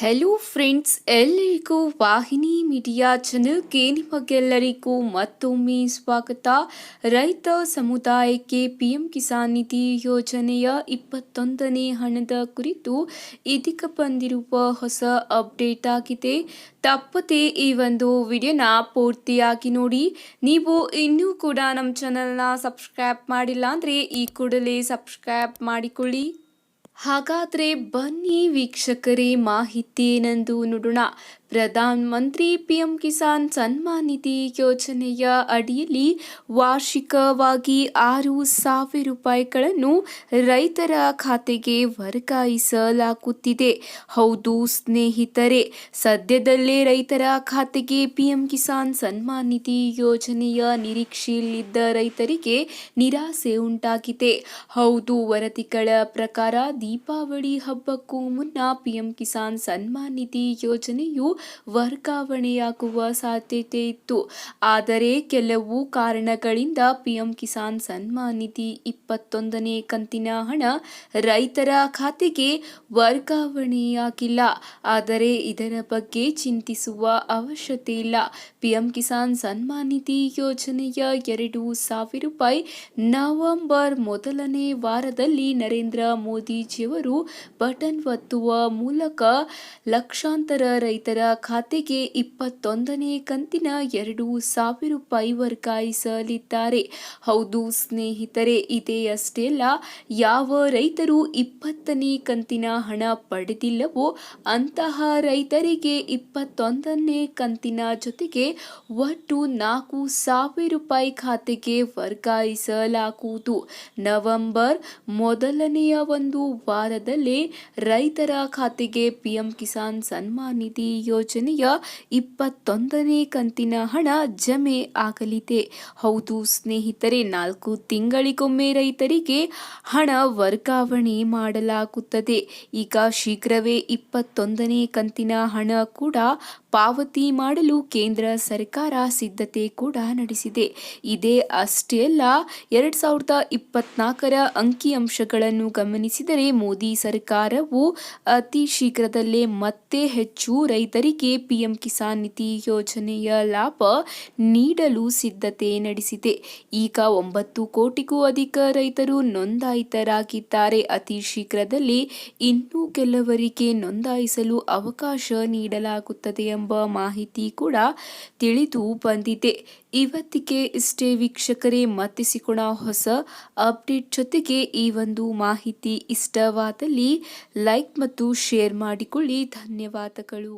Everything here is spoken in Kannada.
ಹೆಲೋ ಫ್ರೆಂಡ್ಸ್ ಎಲ್ಲರಿಗೂ ವಾಹಿನಿ ಮೀಡಿಯಾ ಚಾನೆಲ್ಗೆ ನಿಮಗೆಲ್ಲರಿಗೂ ಮತ್ತೊಮ್ಮೆ ಸ್ವಾಗತ. ರೈತ ಸಮುದಾಯಕ್ಕೆ ಪಿಎಂ ಕಿಸಾನ್ ನಿಧಿ ಯೋಜನೆಯ ಇಪ್ಪತ್ತೊಂದನೇ ಹಣದ ಕುರಿತು ಇದೀಗ ಬಂದಿರುವ ಹೊಸ ಅಪ್ಡೇಟ್ ಆಗಿದೆ. ತಪ್ಪದೆ ಈ ಒಂದು ವಿಡಿಯೋನ ಪೂರ್ತಿಯಾಗಿ ನೋಡಿ. ನೀವು ಇನ್ನೂ ಕೂಡ ನಮ್ಮ ಚಾನಲ್ನ ಸಬ್ಸ್ಕ್ರೈಬ್ ಮಾಡಿಲ್ಲ ಅಂದರೆ ಈ ಕೂಡಲೇ ಸಬ್ಸ್ಕ್ರೈಬ್ ಮಾಡಿಕೊಳ್ಳಿ. ಹಾಗಾದರೆ ಬನ್ನಿ ವೀಕ್ಷಕರೇ ಮಾಹಿತಿ ಏನೆಂದು ನೋಡೋಣ. ಪ್ರಧಾನ ಮಂತ್ರಿ ಪಿ ಎಂ ಕಿಸಾನ್ ಸನ್ಮಾನ್ ನಿಧಿ ಯೋಜನೆಯ ಅಡಿಯಲ್ಲಿ ವಾರ್ಷಿಕವಾಗಿ ಆರು ಸಾವಿರ ರೂಪಾಯಿಗಳನ್ನು ರೈತರ ಖಾತೆಗೆ ವರ್ಗಾಯಿಸಲಾಗುತ್ತಿದೆ. ಹೌದು ಸ್ನೇಹಿತರೆ, ಸದ್ಯದಲ್ಲೇ ರೈತರ ಖಾತೆಗೆ ಪಿಎಂ ಕಿಸಾನ್ ಸನ್ಮಾನ್ ನಿಧಿ ಯೋಜನೆಯ ನಿರೀಕ್ಷೆಯಲ್ಲಿದ್ದ ರೈತರಿಗೆ ನಿರಾಸೆ ಉಂಟಾಗಿದೆ. ಹೌದು, ವರದಿಗಳ ಪ್ರಕಾರ ದೀಪಾವಳಿ ಹಬ್ಬಕ್ಕೂ ಮುನ್ನ ಪಿಎಂ ಕಿಸಾನ್ ಸನ್ಮಾನ್ ನಿಧಿ ಯೋಜನೆಯು ವರ್ಗಾವಣೆಯಾಗುವ ಸಾಧ್ಯತೆ ಇತ್ತು. ಆದರೆ ಕೆಲವು ಕಾರಣಗಳಿಂದ ಪಿಎಂ ಕಿಸಾನ್ ಸನ್ಮಾನ್ ನಿಧಿ ಇಪ್ಪತ್ತೊಂದನೇ ಕಂತಿನ ಹಣ ರೈತರ ಖಾತೆಗೆ ವರ್ಗಾವಣೆಯಾಗಿಲ್ಲ. ಆದರೆ ಇದರ ಬಗ್ಗೆ ಚಿಂತಿಸುವ ಅವಶ್ಯತೆ ಇಲ್ಲ. ಪಿಎಂ ಕಿಸಾನ್ ಸನ್ಮಾನ್ ನಿಧಿ ಯೋಜನೆಯ ಎರಡು ಸಾವಿರ ರೂಪಾಯಿ ನವೆಂಬರ್ ಮೊದಲನೇ ವಾರದಲ್ಲಿ ನರೇಂದ್ರ ಮೋದಿಜಿಯವರು ಬಟನ್ ಒತ್ತುವ ಮೂಲಕ ಲಕ್ಷಾಂತರ ರೈತರ ಖಾತೆಗೆ ಇಪ್ಪತ್ತೊಂದನೇ ಕಂತಿನ ಎರಡು ಸಾವಿರ ರೂಪಾಯಿ ವರ್ಗಾಯಿಸಲಿದ್ದಾರೆ. ಹೌದು ಸ್ನೇಹಿತರೆ, ಇದೇ ಅಷ್ಟೇ ಅಲ್ಲ, ಯಾವ ರೈತರು ಇಪ್ಪತ್ತನೇ ಕಂತಿನ ಹಣ ಪಡೆದಿಲ್ಲವೋ ಅಂತಹ ರೈತರಿಗೆ ಇಪ್ಪತ್ತೊಂದನೇ ಕಂತಿನ ಜೊತೆಗೆ ಒಟ್ಟು ನಾಲ್ಕು ಸಾವಿರ ರೂಪಾಯಿ ಖಾತೆಗೆ ವರ್ಗಾಯಿಸಲಾಗುವುದು. ನವೆಂಬರ್ ಮೊದಲನೆಯ ಒಂದು ವಾರದಲ್ಲೇ ರೈತರ ಖಾತೆಗೆ ಪಿಎಂ ಕಿಸಾನ್ ಸನ್ಮಾನ್ ನಿಧಿ ಯೋಜನೆಯ ಇಪ್ಪತ್ತೊಂದನೇ ಕಂತಿನ ಹಣ ಜಮೆ ಆಗಲಿದೆ. ಹೌದು, ಸ್ನೇಹಿತರೆ, ನಾಲ್ಕು ತಿಂಗಳಿಗೊಮ್ಮೆ ರೈತರಿಗೆ ಹಣ ವರ್ಗಾವಣೆ ಮಾಡಲಾಗುತ್ತದೆ. ಈಗ ಶೀಘ್ರವೇ ಇಪ್ಪತ್ತೊಂದನೇ ಕಂತಿನ ಹಣ ಕೂಡ ಪಾವತಿ ಮಾಡಲು ಕೇಂದ್ರ ಸರ್ಕಾರ ಸಿದ್ಧತೆ ಕೂಡ ನಡೆಸಿದೆ. ಇದೇ ಅಷ್ಟೇ ಅಲ್ಲ, ಎರಡು ಸಾವಿರದ ಇಪ್ಪತ್ನಾಲ್ಕರ ಅಂಕಿಅಂಶಗಳನ್ನು ಗಮನಿಸಿದರೆ ಮೋದಿ ಸರ್ಕಾರವು ಅತಿ ಶೀಘ್ರದಲ್ಲೇ ಮತ್ತೆ ಹೆಚ್ಚು ರೈತರಿಗೆ ಪಿಎಂ ಕಿಸಾನ್ ನಿಧಿ ಯೋಜನೆಯ ಲಾಭ ನೀಡಲು ಸಿದ್ಧತೆ ನಡೆಸಿದೆ. ಈಗ ಒಂಬತ್ತು ಕೋಟಿಗೂ ಅಧಿಕ ರೈತರು ನೋಂದಾಯಿತರಾಗಿದ್ದಾರೆ. ಅತಿ ಶೀಘ್ರದಲ್ಲಿ ಇನ್ನೂ ಕೆಲವರಿಗೆ ನೋಂದಾಯಿಸಲು ಅವಕಾಶ ನೀಡಲಾಗುತ್ತದೆ ಎಂಬ ಮಾಹಿತಿ ಕೂಡ ತಿಳಿದು ಬಂದಿದೆ. ಇವತ್ತಿಗೆ ಇಷ್ಟೇ ವೀಕ್ಷಕರೇ ಮತ್ತೆ ಸಿಕ್ಕೋಣ ಹೊಸ ಅಪ್ಡೇಟ್ ಜೊತೆಗೆ ಈ ಒಂದು ಮಾಹಿತಿ ಇಷ್ಟವಾದಲ್ಲಿ ಲೈಕ್ ಮತ್ತು ಶೇರ್ ಮಾಡಿಕೊಳ್ಳಿ. ಧನ್ಯವಾದಗಳು.